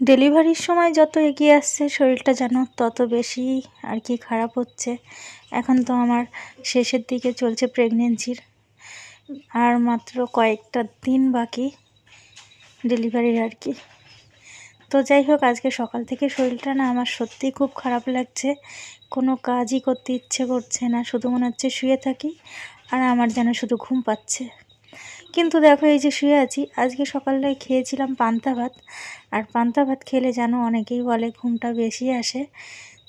ডেলিভারির সময় যত এগিয়ে আসছে শরীরটা যেন তত বেশি আর কি খারাপ হচ্ছে। এখন তো আমার শেষের দিকে চলছে প্রেগনেন্সির আর মাত্র কয়েকটা দিন বাকি ডেলিভারির আর কি। তো যাই হোক, আজকে সকাল থেকে শরীরটা না আমার সত্যিই খুব খারাপ লাগছে। কোনো কাজই করতে ইচ্ছে করছে না, শুধু মনে হচ্ছে শুয়ে থাকি আর আমার যেন শুধু ঘুম পাচ্ছে। কিন্তু দেখো, এই যে শুয়ে আছি, আজকে সকালটায় খেয়েছিলাম পান্তা ভাত, আর পান্তা ভাত খেলে যেন অনেকেই বলে ঘুমটা বেশি আসে।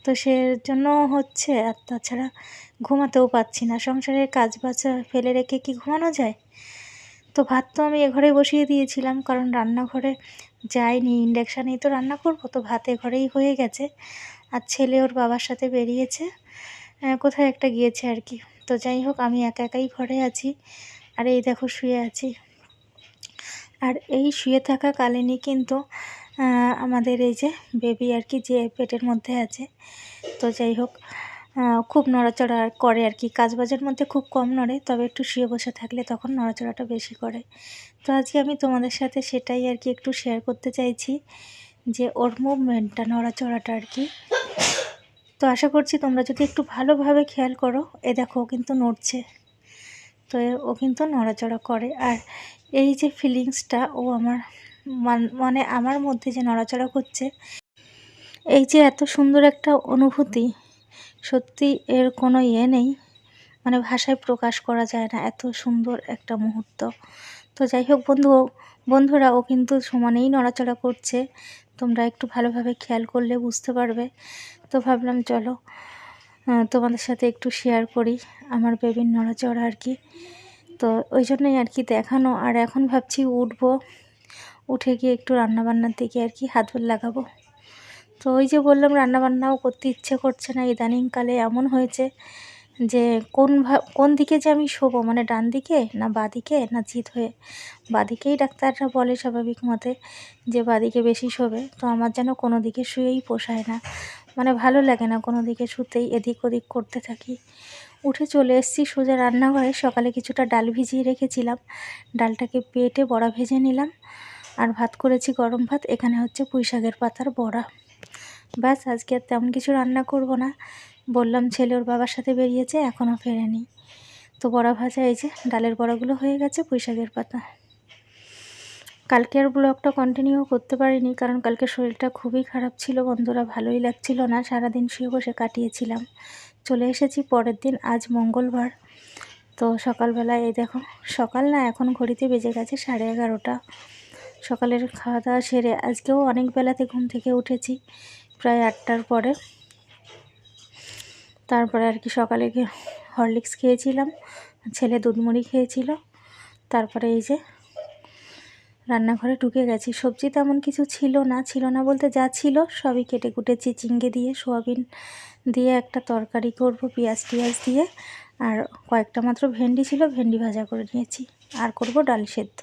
তো সে জন্য হচ্ছে, আর তাছাড়া ঘুমাতেও পাচ্ছি না। সংসারের কাজ বাচ্চা ফেলে রেখে কি ঘুমানো যায়? তো ভাত তো আমি এ ঘরে বসিয়ে দিয়েছিলাম, কারণ রান্নাঘরে যাইনি ইন্ডাকশানেই তো রান্না করব, তো ভাতে ঘরেই হয়ে গেছে। আর ছেলে ওর বাবার সাথে বেরিয়েছে কোথায় একটা গিয়েছে আর কি। তো যাই হোক, আমি একা একাই ঘরে আছি। আর এই দেখো শুয়ে আছি। আর এই শুয়ে থাকা কালীনই কিন্তু আমাদের এই যে বেবি আর কি যে পেটের মধ্যে আছে। তো যাই হোক খুব নড়াচড়া করে আর কি। কাজবাজের মধ্যে খুব কম নড়ে, তবে একটু শুয়ে বসে থাকলে তখন নড়াচড়াটা বেশি করে। তো আজকে আমি তোমাদের সাথে সেটাই আর কি একটু শেয়ার করতে চাইছি, যে ওর মুভমেন্টটা নড়াচড়াটা আর কি। তো আশা করছি তোমরা যদি একটু ভালোভাবে খেয়াল করো, এ দেখো কিন্তু নড়ছে। তো ও কিন্তু নড়াচড়া করে। আর এই যে ফিলিংসটা ও আমার মানে আমার মধ্যে যে নড়াচড়া করছে, এই যে এত সুন্দর একটা অনুভূতি, সত্যি এর কোনো ইয়ে নেই। মানে ভাষায় প্রকাশ করা যায় না, এত সুন্দর একটা মুহূর্ত। তো যাই হোক বন্ধু বন্ধুরা, ও কিন্তু সমানেই নড়াচড়া করছে। তোমরা একটু ভালোভাবে খেয়াল করলে বুঝতে পারবে। তো ভাবলাম চলো তোমাদের সাথে একটু শেয়ার করি আমার বেবির নড়াচড়া আর কি। তো ওই জন্যই আর কি দেখানো। আর এখন ভাবছি উঠবো, উঠে গিয়ে একটু রান্নাবান্নার দিকে আর কি হাত লাগাবো। তো ওই যে বললাম, রান্নাবান্নাও করতে ইচ্ছে করছে না। ইদানিংকালে এমন হয়েছে যে কোন কোন দিকে যে আমি শোবো? মানে ডান দিকে না বাদিকে না জিত হয়ে? বাদিকেই ডাক্তাররা বলে স্বাভাবিক মতে যে বাদিকে বেশি শোবে। তো আমার যেন কোনো দিকে শুয়েই পোষায় না। মানে ভালো লাগে না কোনো দিকে শুতেই, এদিক ওদিক করতে থাকি। উঠে চলে এসেছি সোজা রান্নাঘরে, সকালে কিছুটা ডাল ভিজিয়ে রেখেছিলাম। ডালটাকে পেটে বড়া ভেজে নিলাম আর ভাত করেছি গরম ভাত, এখানে হচ্ছে পুঁই শাকের পাতার বড়া। ব্যাস, আজকে আর তেমন কিছু রান্না করব না। বললাম ছেলে ওর বাবার সাথে বেরিয়েছে, এখনও ফেরেনি। তো বড়া ভাজা, এই যে ডালের বড়াগুলো হয়ে গেছে, পুঁই শাকের পাতা। কালকে আর ব্লগটা কন্টিনিউ করতে পারিনি, কারণ কালকে শরীরটা খুবই খারাপ ছিল বন্ধুরা, ভালোই লাগছিল না, সারাদিন শুয়ে বসে কাটিয়েছিলাম। চলে এসেছি পরের দিন, আজ মঙ্গলবার। তো সকালবেলা এই দেখো, সকাল না, এখন ঘড়িতে বেজে গেছে সাড়ে এগারোটা। সকালের খাওয়া দাওয়া সেরে আজকেও অনেক বেলাতে ঘুম থেকে উঠেছি, প্রায় আটটার পরে। তারপরে আর কি সকালে হরলিক্স খেয়েছিলাম, ছেলে দুধমুড়ি খেয়েছিল। তারপরে এই যে রান্নাঘরে ঢুকে গেছি। সবজি তেমন কিছু ছিল না ছিল না বলতে যা ছিল সবই কেটে কুটেছি চিচিঙ্গে দিয়ে, সোয়াবিন দিয়ে, একটা তরকারি করব, পেঁয়াজ টিয়াজ দিয়ে, আর কয়েকটা মাত্র ভেন্ডি ছিল, ভেন্ডি ভাজা করে নিয়েছি। আর করব ডাল সেদ্ধ।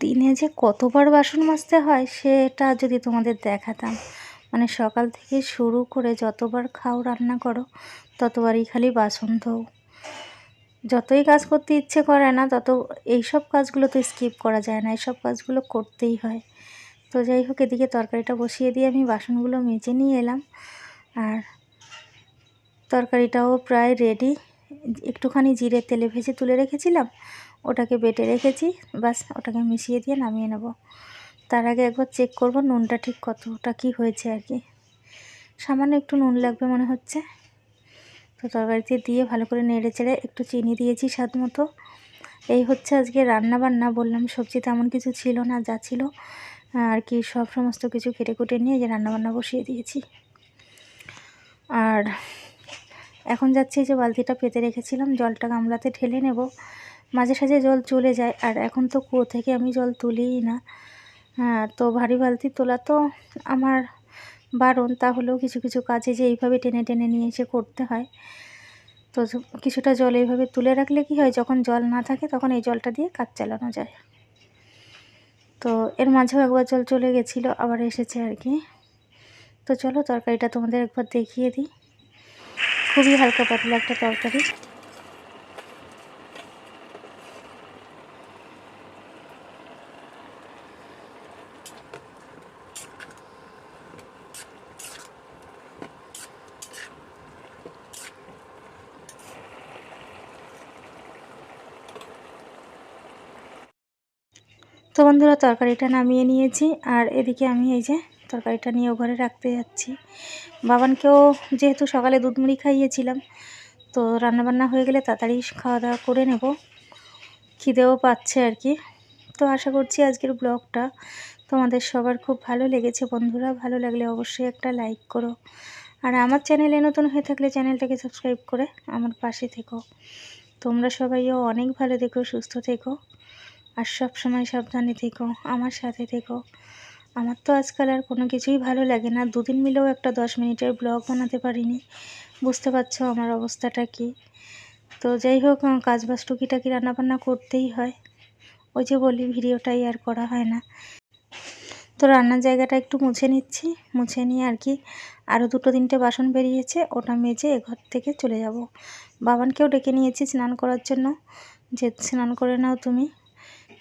দিনে যে কতবার বাসন মাজতে হয় সেটা যদি তোমাদের দেখাতাম। মানে সকাল থেকে শুরু করে যতবার খাও, রান্না করো, ততবারই খালি বাসন ধোও। যতই কাজ করতে ইচ্ছে করে না, তত এইসব কাজগুলো তো স্কিপ করা যায় না, এইসব কাজগুলো করতেই হয়। তো যাই হোক, এদিকে তরকারিটা বসিয়ে দিয়ে আমি বাসনগুলো মেজে নিয়ে এলাম। আর তরকারিটাও প্রায় রেডি একটুখানি জিরে তেলে ভেজে তুলে রেখেছিলাম। ওটাকে বেটে রেখেছি বাস ওটাকে মিশিয়ে দিয়ে নামিয়ে নেব। তার আগে একবার চেক করব নুনটা ঠিক কতটা কি হয়েছে আর কি। সামান্য একটু নুন লাগবে মনে হচ্ছে। তো তরকারিতে দিয়ে ভালো করে নেড়ে চেড়ে একটু চিনি দিয়েছি স্বাদ মতো। এই হচ্ছে আজকে রান্না বান্না, বললাম সবজি তেমন কিছু ছিল না, যা ছিল। আর কি সব সমস্ত কিছু কেটে কুটে নিয়ে যে রান্নাবান্না বসিয়ে দিয়েছি। আর এখন যাচ্ছি যে বালতিটা পেতে রেখেছিলাম, জলটা গামলাতে ঢেলে নেব। মাঝে সাঝে জল চলে যায়। আর এখন তো কুয়ো থেকে আমি জল তুলিই না। হ্যাঁ তো ভারী বালতি তোলা তো আমার বারণ। তাহলেও কিছু কিছু কাজে যে এইভাবে টেনে টেনে নিয়ে এসে করতে হয়। তো কিছুটা জল এইভাবে তুলে রাখলে কি হয়, যখন জল না থাকে তখন এই জলটা দিয়ে কাজ চালানো যায়। তো এর মাঝেও একবার জল চলে গেছিল, আবার এসেছে আর কি। তো চলো, তরকারিটা তোমাদের একবার দেখিয়ে দিই। খুবই হালকা পাতলা একটা তরকারি। বন্ধুরা, তরকারিটা নামিয়ে নিয়েছি। আর এদিকে আমি এই যে তরকারিটা নিয়ে ঘরে রাখতে যাচ্ছি। বাবানকেও যেহেতু সকালে দুধ মুড়ি খাইয়েছিলাম, তো রান্নাবান্না হয়ে গেলে তাড়াতাড়ি খাওয়া দাওয়া করে নেব। খিদেও পাচ্ছে আর কি। তো আশা করছি আজকের ব্লগটা তোমাদের সবার খুব ভালো লেগেছে। বন্ধুরা, ভালো লাগলে অবশ্যই একটা লাইক করো। আর আমার চ্যানেলে নতুন হয়ে থাকলে চ্যানেলটাকে সাবস্ক্রাইব করে আমার পাশে থেকো। তোমরা সবাইও অনেক ভালো থেকো, সুস্থ থেকো। আর সব সময় সাবধানে থেকো, আমার সাথে থেকো। আমার তো আজকাল আর কোনো কিছুই ভালো লাগে না। দুদিন মিলেও একটা দশ মিনিটের ব্লগ বানাতে পারিনি। বুঝতে পারছ আমার অবস্থাটা কি? তো যাই হোক কাজ বাজ টুকিটাকি রান্নাবান্না করতেই হয়। ওই যে বলি, ভিডিওটাই আর করা হয় না। তো রান্নার জায়গাটা একটু মুছে নিচ্ছি। মুছে নিয়ে আর কি, আরও দুটো তিনটে বাসন বেরিয়েছে, ওটা মেজে ঘর থেকে চলে যাব। বাবানকেও ডেকে নিয়েছি স্নান করার জন্য। যে স্নান করে নাও তুমি।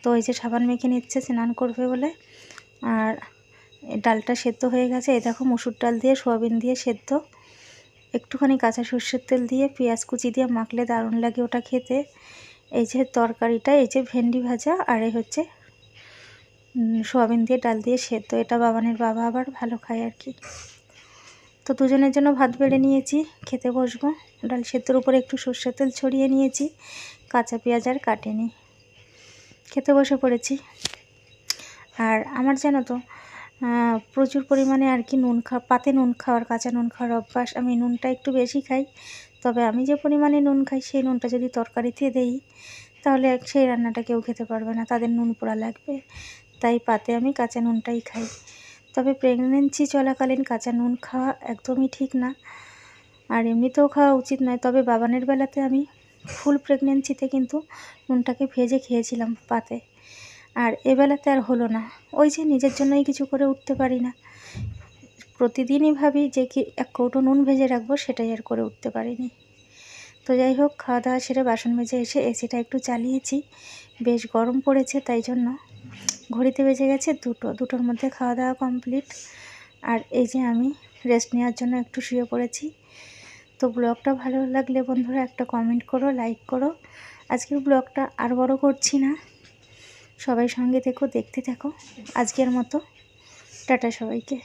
তো এই যে সাবান মেখে নিচ্ছে, স্নান করবে বলে। আর ডালটা সেদ্ধ হয়ে গেছে। এই দেখো মুসুর ডাল দিয়ে সোয়াবিন দিয়ে সেদ্ধ। একটুখানি কাঁচা সর্ষের তেল দিয়ে পেঁয়াজ কুচি দিয়ে মাখলে দারুণ লাগে ওটা খেতে। এই যে তরকারিটা, এই যে ভেন্ডি ভাজা আর এই হচ্ছে সোয়াবিন দিয়ে ডাল দিয়ে সেদ্ধ। এটা বাবানের বাবা আবার ভালো খায় আর কি। তো দুজনের জন্য ভাত বেড়ে নিয়েছি, খেতে বসবো। ডাল সেদ্ধর উপরে একটু সর্ষের তেল ছড়িয়ে নিয়েছি। কাঁচা পেঁয়াজ আর কাটেনি। খেতে বসে পড়েছি। আর আমার জানো তো প্রচুর পরিমাণে আর কি নুন খা পাতে নুন খাওয়ার, কাঁচা নুন খাওয়ার অভ্যাস। আমি নুনটা একটু বেশি খাই, তবে আমি যে পরিমাণে নুন খাই, সেই নুনটা যদি তরকারিতে দেই, তাহলে সেই রান্নাটা কেউ খেতে পারবে না। তাদের নুন পোড়া লাগবে, তাই পাতে আমি কাঁচা নুনটাই খাই। তবে প্রেগনেন্সি চলাকালীন কাঁচা নুন খাওয়া একদমই ঠিক না। আর এমনিতেও খাওয়া উচিত নয়, তবে বাবানের বেলাতে আমি ফুল প্রেগনেন্সিতে কিন্তু নুনটাকে ভেজে খেয়েছিলাম পাতে। আর এবেলাতে আর হলো না। ওই যে নিজের জন্যই কিছু করে উঠতে পারি না। প্রতিদিনই ভাবি যে কি এক কৌটো নুন ভেজে রাখব, সেটাই আর করে উঠতে পারিনি। তো যাই হোক খাওয়া দাওয়া সেরে বাসন মেজে এসে এসিটা একটু চালিয়েছি। বেশ গরম পড়েছে, তাই জন্য ঘড়িতে বেজে গেছে দুটো। দুটোর মধ্যে খাওয়া দাওয়া কমপ্লিট। আর এই যে আমি রেস্ট নেওয়ার জন্য একটু শুয়ে পড়েছি। তো ব্লগটা ভালো লাগলে বন্ধুরা একটা কমেন্ট করো লাইক করো। আজকের ব্লগটা আর বড় করছি না। সবাই সঙ্গে থেকো, দেখতে থাকো। আজকের মতো। টাটা সবাইকে।